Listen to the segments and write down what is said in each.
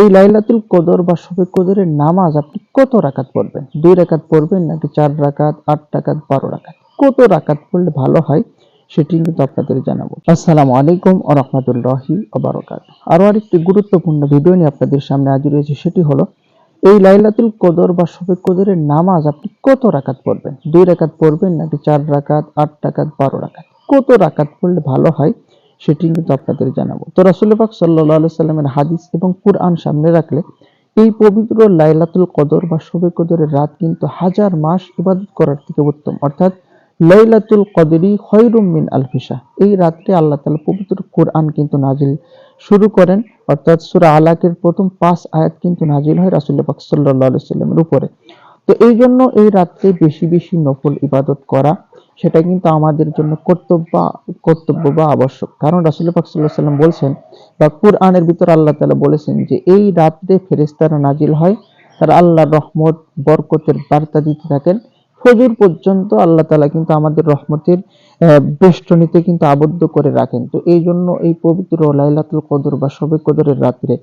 এই লাইলাতুল কদর বা শবে কদরের নামাজ আপনি কত রাকাত পড়বেন? দুই রাকাত পড়বেন নাকি চার রাকাত, আট রাকাত, বারো রাকাত? কত রাকাত পড়লে ভালো হয় সেটি কিন্তু আপনাদের জানাব। আসসালামু আলাইকুম ও রহমতুল্লাহি ওবারকাত আরও আরেকটি গুরুত্বপূর্ণ ভিডিও নিয়ে আপনাদের সামনে হাজির হয়েছে, সেটি হলো, এই লাইলাতুল কদর বা শবে কদরের নামাজ আপনি কত রাকাত পড়বেন? দুই রাকাত পড়বেন নাকি চার রাকাত, আট রাকাত, বারো রাকাত? কত রাকাত পড়লে ভালো হয় সেটি কিন্তু আপনাদের জানাব। তো রাসুল পাক সাল্লাহ সাল্লামের হাদিস এবং কুরআন সামনে রাখলে এই পবিত্র লাইলাতুল কদর বা শবে কদরের রাত কিন্তু হাজার মাস ইবাদত করার থেকে উত্তম। অর্থাৎ লাইলাতুল কদরি খয়রুম মিন আলফিসা এই রাত্রে আল্লাহ তাআলা পবিত্র কোরআন কিন্তু নাজিল শুরু করেন। অর্থাৎ সূরা আলাকের প্রথম পাঁচ আয়াত কিন্তু নাজিল হয় রাসূল পাক আলাইহি সাল্লামের উপরে। তো এই জন্য এই রাত্রে বেশি বেশি নফল ইবাদত করা সেটা কিন্তু আমাদের জন্য কর্তব্য কর্তব্য বা আবশ্যক। কারণ রাসূল পাক সাল্লাল্লাহু সাল্লাম বলছেন, বা কুরআনের ভিতর আল্লাহ তাআলা বলেছেন যে, এই রাত্রে ফেরেশতারা নাজিল হয়, তারা আল্লাহর রহমত, বরকতের বার্তা দিতে থাকেন। ফজর পর্যন্ত আল্লাহ তালা কিন্তু আমাদের রহমতের বেষ্টনীতে কিন্তু আবদ্ধ করে রাখেন। তো এই জন্য এই পবিত্র লাইলাতুল কদর বা শবে কদরের রাত্রে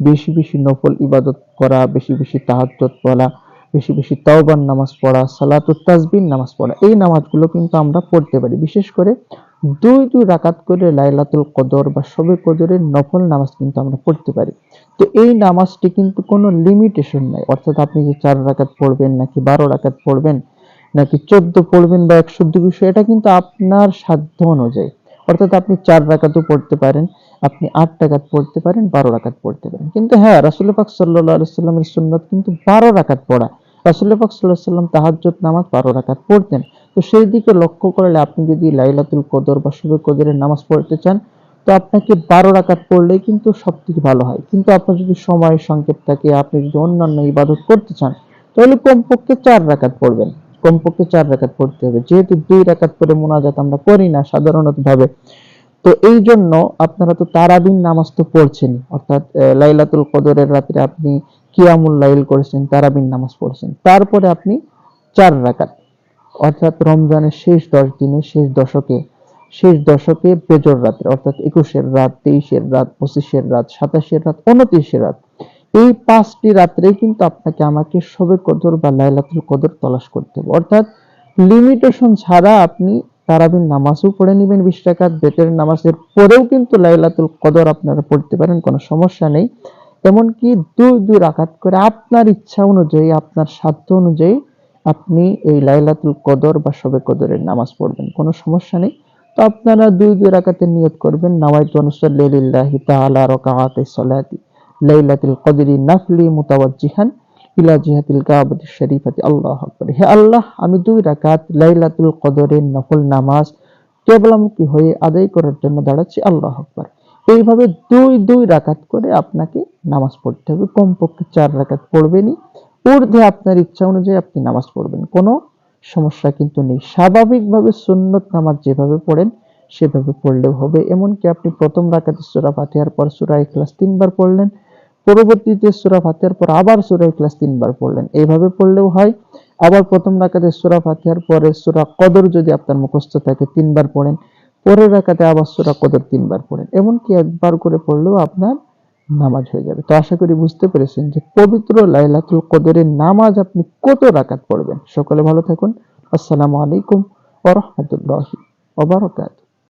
বেশি বেশি নফল ইবাদত করা, বেশি বেশি তাহাজ্জুদ পড়া বেশি বেশি তাওবার নামাজ পড়া, সালাতুত তাসবিহ নামাজ পড়া, এই নামাজগুলো কিন্তু আমরা পড়তে পারি। বিশেষ করে দুই দুই রাকাত করে লাইলাতুল কদর বা শবে কদরের নফল নামাজ কিন্তু আমরা পড়তে পারি। তো এই নামাজটি কিন্তু কোনো লিমিটেশন নাই। অর্থাৎ আপনি যে চার রাকাত পড়বেন নাকি বারো রাকাত পড়বেন, নাকি চোদ্দ পড়বেন বা একশো দুইশো, এটা কিন্তু আপনার সাধ্য অনুযায়ী। অর্থাৎ আপনি চার রাকাতও পড়তে পারেন, আপনি আট রাকাত পড়তে পারেন, বারো রাকাত পড়তে পারেন। কিন্তু হ্যাঁ রাসুল পাক সাল্লাহ সাল্লামের সুন্নত কিন্তু বারো রাকাত পড়া। রাসুল পাক সাল্লাহ সাল্লাম তাহাজ্জুদ নামাজ বারো রাকাত পড়তেন। তো সেই দিকে লক্ষ্য করলে আপনি যদি লাইলাতুল কদর বা শুভ কদরের নামাজ পড়তে চান, তো আপনাকে বারো রাকাত পড়লেই কিন্তু সব থেকে ভালো হয়। কিন্তু আপনার যদি সময় সংক্ষেপ থাকে, আপনি যদি অন্যান্য ইবাদত করতে চান, তাহলে কমপক্ষে চার রাকাত পড়বেন। কমপক্ষে চার রাকাত পড়তে হবে। যেহেতু দুই রাকাত করে মোনাজাত আমরা করি না সাধারণত ভাবে তো এই জন্য আপনারা তো তারাবিন নামাজ তো পড়ছেন অর্থাৎ লাইলাতুল কদরের রাত্রে আপনি কিয়ামুল লাইল করেছেন, তারাবিন নামাজ পড়ছেন। তারপরে আপনি চার রাকাত, অর্থাৎ রমজানের শেষ দশ দিনে শেষ দশকে শেষ দশকে বেজর রাত্রে অর্থাৎ একুশের রাত, তেইশের রাত, পঁচিশের রাত, সাতাশের রাত, উনত্রিশের রাত, এই পাঁচটি রাত্রেই কিন্তু আপনাকে আমাকে সবে কদর বা লাইলাতুল কদর তলাশ করতে হবে। অর্থাৎ লিমিটেশন ছাড়া আপনি তারাবির নামাজও পড়ে নেবেন বিশ টাকা বেতের নামাজের পরেও কিন্তু লাইলাতুল কদর আপনারা পড়তে পারেন, কোনো সমস্যা নেই। এমনকি দুই দুই রাখাত করে আপনার ইচ্ছা অনুযায়ী, আপনার সাধ্য অনুযায়ী আপনি এই লাইলাতুল কদর বা শবে কদরের নামাজ পড়বেন। কোনো সমস্যা নেই। তো আপনারা দুই দুই রাকাতের নিয়ত করবেন। আনুসাল্লি লিল্লাহি তাআলা রাকাআতি সালাতি। লাইলাতুল কদরি নাফলি মুতাওয়াজ্জিহান ইলা জিহাতিল কাবাতি শরীফাতি। আল্লাহু আকবার। হে আল্লাহ, আমি দুই রাকাত লাইলাতুল কদরের নফল নামাজ কেবলামুখী হয়ে আদায় করার জন্য দাঁড়াচ্ছি। আল্লাহ আকবার। এইভাবে দুই দুই রাকাত করে আপনাকে নামাজ পড়তে হবে। কমপক্ষে চার রাকাত পড়বেনই। ঊর্ধ্বে আপনার ইচ্ছা অনুযায়ী আপনি নামাজ পড়বেন। কোনো সমস্যা কিন্তু নেই। স্বাভাবিকভাবে সুন্নত নামাজ যেভাবে পড়েন, সেভাবে পড়লেও হবে। এমনকি আপনি প্রথম রাকাতে সূরা ফাতিহার পর সূরা ইখলাস তিনবার পড়লেন। পরবর্তীতে সূরা ফাতিহার পর আবার সূরা ইখলাস তিনবার পড়লেন। এইভাবে পড়লেও হয়। আবার প্রথম রাকাতে সূরা ফাতিহার পরে সূরা কদর যদি আপনার মুখস্থ থাকে, তিনবার পড়েন। পরের রাখাতে আবার সুরা কদর তিনবার পড়েন। এমনকি একবার করে পড়লেও আপনার নামাজ হয়ে যাবে। তো আশা করি বুঝতে পেরেছেন যে পবিত্র লাইলাতুল কদরের নামাজ আপনি কত রাকাত পড়বেন। সকলে ভালো থাকুন। আসসালামু আলাইকুম ওরহমতুল্লাহ বারাকাতুহু।